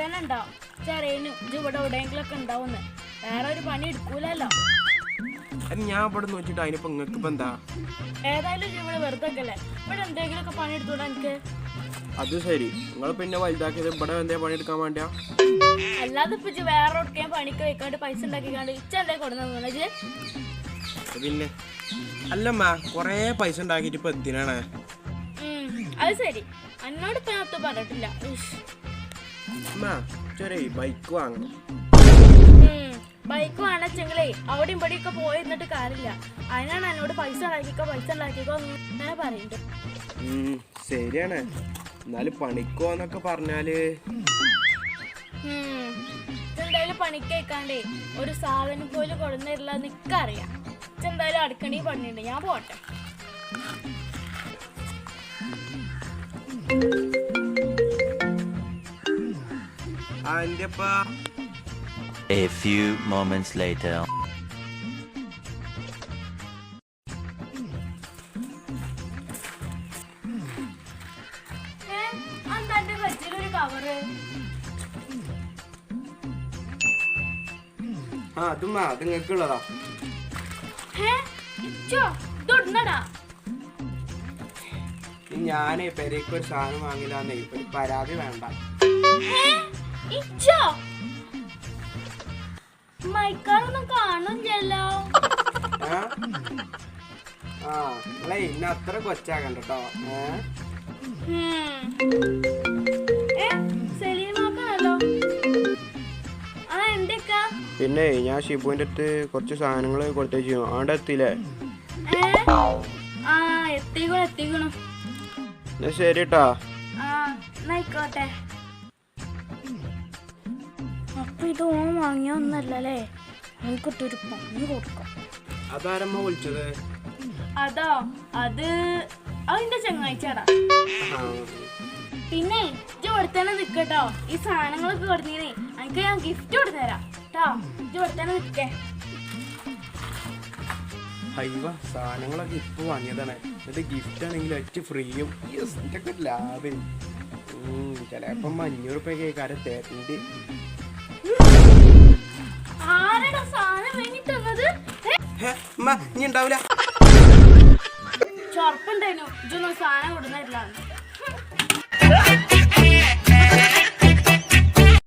തന്നെ ഉണ്ടാവും ചെറിയനും ഇവിടെ എവിടെയെങ്കിലും ഒക്കെ ഉണ്ടാവുന്ന്. വേറെ ഒരു പണി എടുക്കൂലല്ലോ. ഞാൻ ഇവിടെ നോക്കിട്ട് അതിനിപ്പോ നിങ്ങൾക്ക് ഇപ്പൊ എന്താ? ഏതായാലും ഇവിടെ വെറുതെ അല്ലേ ഇവിടെ എന്തെങ്കിലും ഒക്കെ പണി എടുത്തൂടാ എനിക്ക്? അത് ശരി. നിങ്ങൾ പിന്നെ വലുതാക്കിയത് ഇവിടെ എന്തേ പണിയെടുക്കാൻ വേണ്ടിയാ? അല്ലാതെ ഇപ്പൊ വേറെ എവിടേക്കും പണിക്ക് വെക്കാണ്ട് പൈസ ഉണ്ടാക്കിക്കാണ്ട് ഇച്ച എന്തേ അത് പിന്നെ? അല്ലമ്മ കൊറേ പൈസ ഉണ്ടാക്കിട്ട് ഇപ്പൊ എന്തിനാണ്? അത് ശരി. എന്നോട് ഇപ്പൊ ഞാൻ പറഞ്ഞിട്ടില്ല. അമ്മ ചെറിയ ബൈക്ക് വാങ്ങണം. ബൈക്ക് വേണച്ചെങ്കിലേ അവിടെയും ഇവിടെയൊക്കെ ഒക്കെ പോയിരുന്നിട്ട് കാര്യമില്ല. അതിനാണ് എന്നോട് പൈസ ഉണ്ടാക്കിക്കോ പൈസ ഉണ്ടാക്കിക്കോ അങ്ങനെ പറയുന്നത് ശരിയാണ്. എന്നാലും പണിക്കോന്നൊക്കെ പറഞ്ഞാൽ. ഉം, പണിക്കേക്കാണ്ടേ പണിക്ക് ഒരു സാധനം പോലും കൊടുന്നില്ല നിക്കറിയാം ചെന്തായാലും അടുക്കണി പണിയുണ്ട്. ഞാൻ പോട്ടെ. അതിന്റെ a A few moments later. ആ അതുമ്മ അത് ഞാനേ പെരേക്ക് ഒരു സാധനം വാങ്ങില്ലാന്നേ ഒരു പരാതി വേണ്ട. ഹേ ഇച്ചോ? ആ? ഇന്ന അത്ര കേട്ടോ എന്തൊക്കാ? പിന്നെ ഞാൻ ഷിബുവിന്റെ അടുത്ത് കുറച്ച് സാധനങ്ങൾ കൊടുത്തേച്ചു അവിടെ എത്തിയില്ലേ? എന്നാ ശരി കേട്ടാ അപ്പൊ ഇത് ഓൻ വാങ്ങിയ ഒന്നല്ലേ എനിക്കിട്ടൊരു പണി കൊടുക്കാം. അതാരമ്മ വിളിച്ചത്? അതോ അത് അതിന്റെ ചങ്ങാഴ്ചടാ പിന്നെ ഇജ്ജ് കൊടുത്തന്നെ നിക്കട്ടോ. ഈ സാധനങ്ങളൊക്കെ കൊടുത്തീനെ. എനിക്ക് ഞാൻ ഗിഫ്റ്റ് കൊടുത്തരാം. കേട്ടോ ഇജ്ജ് കൊടുത്തന്നെ നിക്കേ. സാധനങ്ങളൊക്കെ ഇപ്പൊ വാങ്ങിയതാണ്. എന്നിട്ട് ഗിഫ്റ്റ് ആണെങ്കിൽ ഒറ്റ ഫ്രീയും ലാഭം. ഉം, ചിലപ്പം അഞ്ഞൂറ് രൂപയൊക്കെ കാര്യം തരണ്ട്. സാധനം തന്നത് ഇനി ഉണ്ടാവില്ല ചൊറപ്പുണ്ടായിരുന്നു ഇതൊന്നും സാധനം കൊടുന്നില്ല